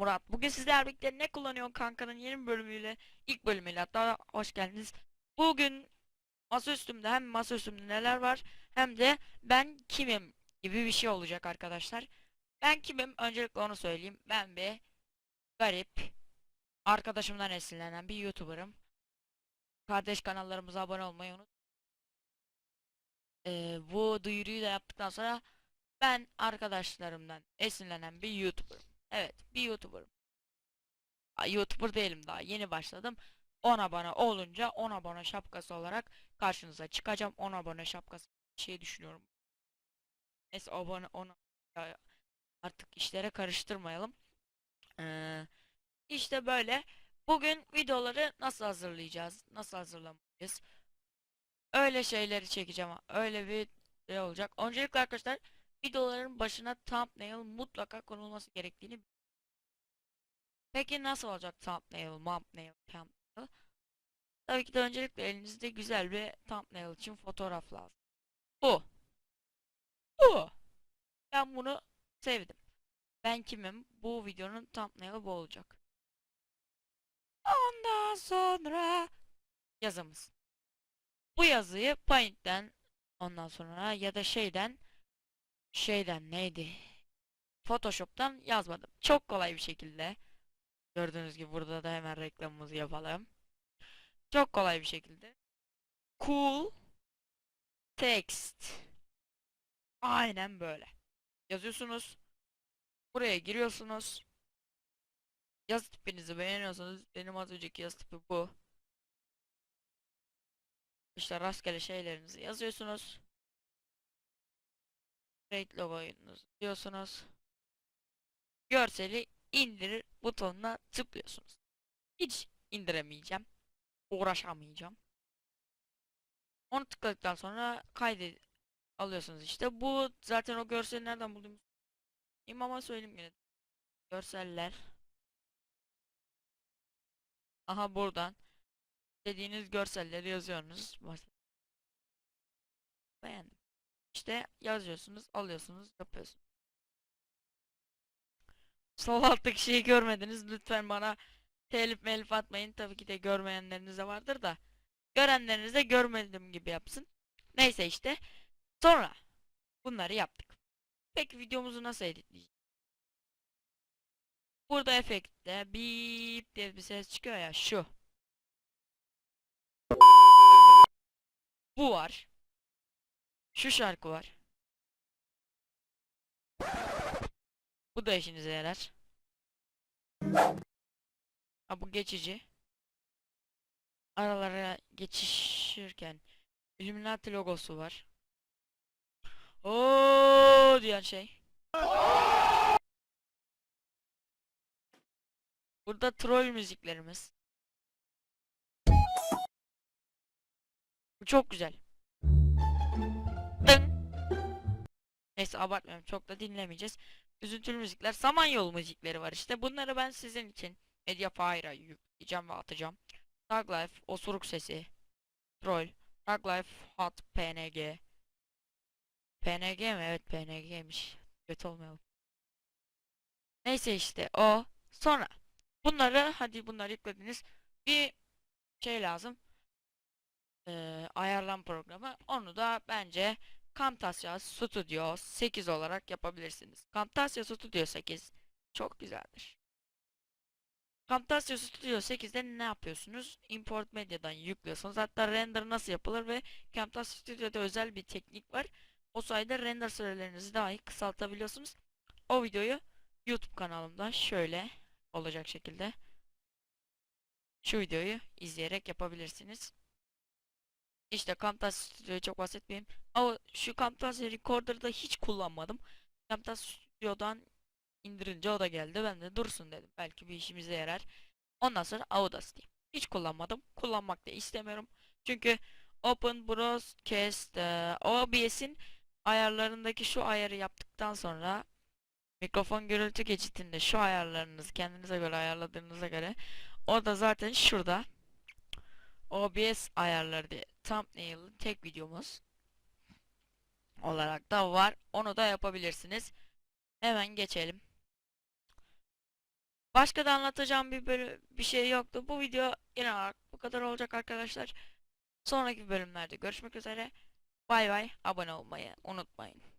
Murat. Bugün sizlerle birlikte ne kullanıyorsun kankanın yeni bölümüyle, ilk bölümüyle hatta hoş geldiniz. Bugün masaüstümde hem masaüstümde neler var hem de ben kimim gibi bir şey olacak arkadaşlar. Ben kimim? Öncelikle onu söyleyeyim. Ben bir garip, arkadaşımdan esinlenen bir YouTuber'ım. Kardeş kanallarımıza abone olmayı unut. Ee, bu duyuruyu da yaptıktan sonra ben arkadaşlarımdan esinlenen bir YouTuber'ım. Evet, bir YouTuber'ım. YouTuber değilim daha. Yeni başladım. 10 abone olunca 10 abone şapkası olarak karşınıza çıkacağım. 10 abone şapkası şey düşünüyorum. Neyse abone 10 ya, artık işlere karıştırmayalım. Ee, işte böyle. Bugün videoları nasıl hazırlayacağız? Nasıl hazırlamalıyız? Öyle şeyleri çekeceğim. Öyle bir şey olacak. Öncelikle arkadaşlar videoların başına thumbnail mutlaka konulması gerektiğini Peki nasıl olacak thumbnail, thumbnail, thumbnail? Tabii ki de öncelikle elinizde güzel bir thumbnail için fotoğraf lazım. Bu. Bu. Ben bunu sevdim. Ben kimim? Bu videonun thumbnail'ı bu olacak. Ondan sonra yazımız. Bu yazıyı Paint'ten ondan sonra ya da şeyden şeyden neydi? Photoshop'tan yazmadım. Çok kolay bir şekilde. Gördüğünüz gibi burada da hemen reklamımızı yapalım. Çok kolay bir şekilde. Cool text. Aynen böyle. Yazıyorsunuz. Buraya giriyorsunuz. Yazı tipinizi beğeniyorsanız benim az önceki yazı tipi bu. İşte rastgele şeylerinizi yazıyorsunuz. Create logo'nuzu diyorsunuz. Görseli indir butonuna tıklıyorsunuz. Hiç indiremeyeceğim. Uğraşamayacağım. Onu tıkladıktan sonra kaydet alıyorsunuz işte. Bu zaten o görseli nereden buldum? İmama söyleyeyim yine. Görseller. Aha buradan. Dediğiniz görselleri yazıyorsunuz. Beğendim. İşte yazıyorsunuz, alıyorsunuz, yapıyorsunuz. Sol alttaki şeyi görmediniz. Lütfen bana telif melif atmayın. Tabii ki de görmeyenleriniz de vardır da. Görenleriniz de görmedim gibi yapsın. Neyse işte. Sonra bunları yaptık. Peki videomuzu nasıl editleyeceğiz? Burada efektte bip diye bir ses çıkıyor ya şu. Bu var. Şu şarkı var. Bu da işinize yarar. Ha bu geçici. Aralara geçişirken Illuminati logosu var. Oo diyen şey. Burada troll müziklerimiz. Bu çok güzel. Neyse abartmıyorum çok da dinlemeyeceğiz. Üzüntülü müzikler, Samanyolu müzikleri var işte. Bunları ben sizin için Mediafire'a yükleyeceğim ve atacağım. Thug Life, Osuruk Sesi, Troll, Thug Life, Hot, PNG. PNG mi? Evet PNG'miş. Kötü olmayalım. Neyse işte o. Sonra bunları hadi bunları yüklediniz. Bir şey lazım. Ee, ayarlan programı. Onu da bence Camtasia Studio 8 olarak yapabilirsiniz. Camtasia Studio 8 çok güzeldir. Camtasia Studio 8'de ne yapıyorsunuz? Import Media'dan yüklüyorsunuz. Hatta render nasıl yapılır ve Camtasia Studio'da özel bir teknik var. O sayede render sürelerinizi dahi kısaltabiliyorsunuz. O videoyu YouTube kanalımda şöyle olacak şekilde şu videoyu izleyerek yapabilirsiniz. İşte Camtasia Studio'yu çok bahsetmeyeyim. Ama şu Camtasia Recorder'da hiç kullanmadım. Camtasia Studio'dan indirince o da geldi. Ben de dursun dedim. Belki bir işimize yarar. Ondan sonra Audacity. Hiç kullanmadım. Kullanmak da istemiyorum. Çünkü Open Broadcast e, OBS'in ayarlarındaki şu ayarı yaptıktan sonra mikrofon gürültü geçitinde şu ayarlarınızı kendinize göre ayarladığınıza göre o da zaten şurada OBS ayarları diye thumbnail tek videomuz olarak da var. Onu da yapabilirsiniz. Hemen geçelim. Başka da anlatacağım bir bölüm, bir şey yoktu. Bu video genel bu kadar olacak arkadaşlar. Sonraki bölümlerde görüşmek üzere. Bay bay. Abone olmayı unutmayın.